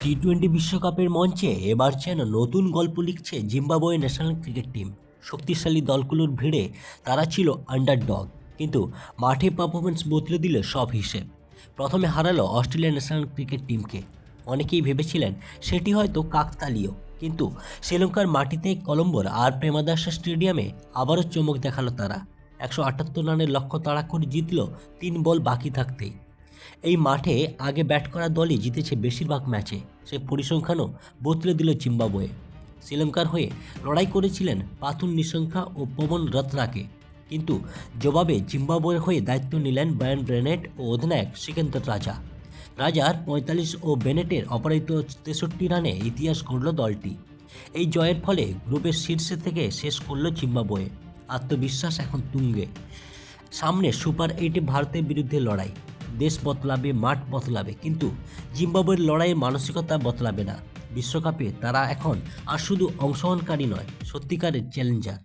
T twenty বিশ্বকাপের মঞ্চে এবার যেন নতুন গল্প লিখছে জিম্বাবুয়ে ন্যাশনাল ক্রিকেট টিম। শক্তিশালী দলগুলোর ভিড়ে তারা ছিল আন্ডারডগ কিন্তু মাঠে পারফরমেন্স বদলে দিল সব হিসেব। প্রথমে হারালো অস্ট্রেলিয়া ন্যাশনাল ক্রিকেট টিমকে। অনেকেই ভেবেছিলেন সেটি হয়তো কাকতালীয়, কিন্তু শ্রীলঙ্কার মাটিতে কলম্বোর আর প্রেমাদাসা স্টেডিয়ামে আবারও চমক দেখাল তারা। একশো আটাত্তর রানের লক্ষ্য তাড়া করে জিতল তিন বল বাকি থাকতেই। এই মাঠে আগে ব্যাট করা দলই জিতেছে বেশিরভাগ ম্যাচে। সে পরিসংখ্যানও বদলে দিল জিম্বাবুয়ে। শ্রীলঙ্কার হয়ে লড়াই করেছিলেন পাথুন নিশঙ্কা ও পবন রত্নাকে কিন্তু জবাবে জিম্বাবুয়ের হয়ে দায়িত্ব নিলেন ব্রায়ান ব্রেনেট ও অধিনায়ক সিকেন্দর রাজা। রাজার পঁয়তাল্লিশ ও বেনেটের অপরাজিত তেষট্টি রানে ইতিহাস গড়ল দলটি। এই জয়ের ফলে গ্রুপের শীর্ষে থেকে শেষ করল জিম্বাবুয়ে। আত্মবিশ্বাস এখন তুঙ্গে। সামনে সুপার এইটে ভারতের বিরুদ্ধে লড়াই। দেশ বদলাবে, মাঠ বদলাবে, কিন্তু জিম্বাবুয়ের লড়াইয়ে মানসিকতা বদলাবে না। বিশ্বকাপে তারা এখন আর শুধু অংশগ্রহণকারী নয়, সত্যিকারের চ্যালেঞ্জার।